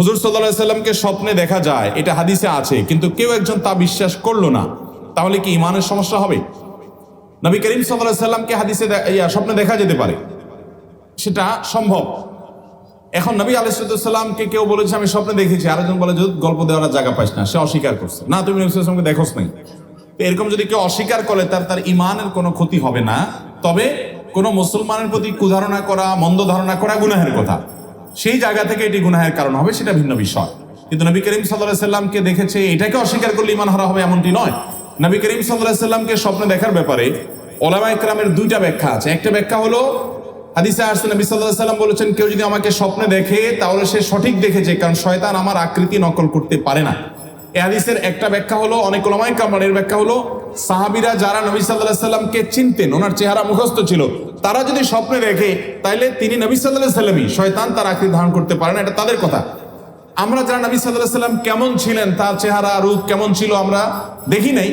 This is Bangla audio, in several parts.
হুজুর সাল্লাহ সাল্লামকে স্বপ্নে দেখা যায়, এটা হাদিসে আছে, কিন্তু কেউ একজন তা বিশ্বাস করল না। তাহলে কি ইমানের সমস্যা হবে? নবী করিম সাল্লাহ সাল্লামকে হাদিসে স্বপ্নে দেখা যেতে পারে। সেটা সম্ভব। এখন নবী আলাইসাল্লামকে কেউ বলেছে, আমি স্বপ্নে দেখেছি। আরেকজন বলে যে গল্প দেওয়ার জায়গা পাইস না। সে অস্বীকার করছে। না, তুমি নবী সাল্লামকে দেখোস নাই। এরকম যদি কেউ অস্বীকার করে, তার তার ইমানের কোনো ক্ষতি হবে না। তবে কোনো মুসলমানের প্রতি কুধারণা করা, মন্দ ধারণা করা গুনাহের কথা। সেই জায়গা থেকে এটি গুনাহের কারণ হবে, সেটা ভিন্ন বিষয়। কিন্তু নবী করিম সাল্লাহ সাল্লামকে দেখেছে, এটাকে অস্বীকার করলে ইমান হারা হবে এমনটি নয়। নবী করিম সাল্লাহ সাল্লামকে স্বপ্নে দেখার ব্যাপারে ওলামা ইকরামের দুইটা ব্যাখ্যা আছে। একটা ব্যাখ্যা হলো, হাদিসে আসছে, নবী সাল্লাহ সাল্লাম বলেছেন, কেউ যদি আমাকে স্বপ্নে দেখে, তাহলে সে সঠিক দেখেছে, কারণ শয়তান আমার আকৃতি নকল করতে পারে না। এ হাদিসের একটা ব্যাখ্যা হলো, অনেক ওলামাই কামারের ব্যাখ্যা হলো, সাহাবিরা যারা নবী সাল্লাহ সাল্লামকে চিনতেন, ওনার চেহারা মুখস্থ ছিল, তারা যদি স্বপ্নে দেখে, তাইলে তিনি নবী সাল্লাহ সাল্লামই, শয়তান তার আকৃতি ধারণ করতে পারে না, এটা তাদের কথা। আমরা যারা নবী সাল্লাহ সাল্লাম কেমন ছিলেন, তার চেহারা, রূপ কেমন ছিল আমরা দেখি নাই।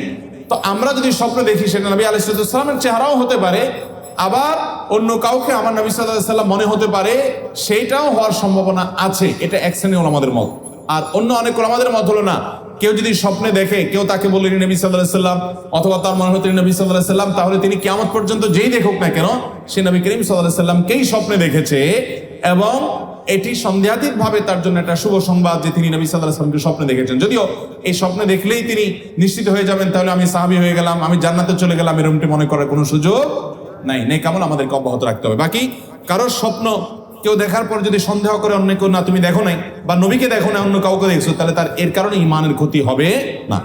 তো আমরা যদি স্বপ্নে দেখি, সেটা নবী আলাইসাল্লামের চেহারাও হতে পারে, আবার অন্য কাউকে আমার নবী সাল্লাহ সাল্লাম মনে হতে পারে, সেইটাও হওয়ার সম্ভাবনা আছে, এটা এক শ্রেণি আমাদের মত। আর অন্য অনেক আমাদের মত হলো না কেউ যদি স্বপ্নে দেখে, কেউ তাকে বললেন নবী সাল্লাহ সাল্লাম, অথবা তার মনে হতেন নবী সাল্লাহ সাল্লাম, তাহলে তিনি কেমন পর্যন্ত যেই দেখুক না কেন, সে নবী করিম সাল্লাহ সাল্লামকেই স্বপ্নে দেখেছে এবং এটি সন্দেহাতীত ভাবে তার জন্য একটা শুভ সংবাদ যে তিনি নবী সাল্লাহ সাল্লামকে স্বপ্নে দেখেছেন। যদিও এই স্বপ্নে দেখলেই তিনি নিশ্চিত হয়ে যাবেন, তাহলে আমি সাহাবি হয়ে গেলাম, আমি জান্নাতে চলে গেলাম, এরকমটি মনে করার কোনো সুযোগ নাই। নেই কেমন আমাদেরকে অব্যাহত রাখতে হবে। বাকি, কারোর স্বপ্ন কেউ দেখার পর যদি সন্দেহ করে অন্য কেউ, না, তুমি দেখো নাই, বা নবীকে দেখো না অন্য কাউকে দেখছ, তাহলে তার এর কারণে ইমানের ক্ষতি হবে না।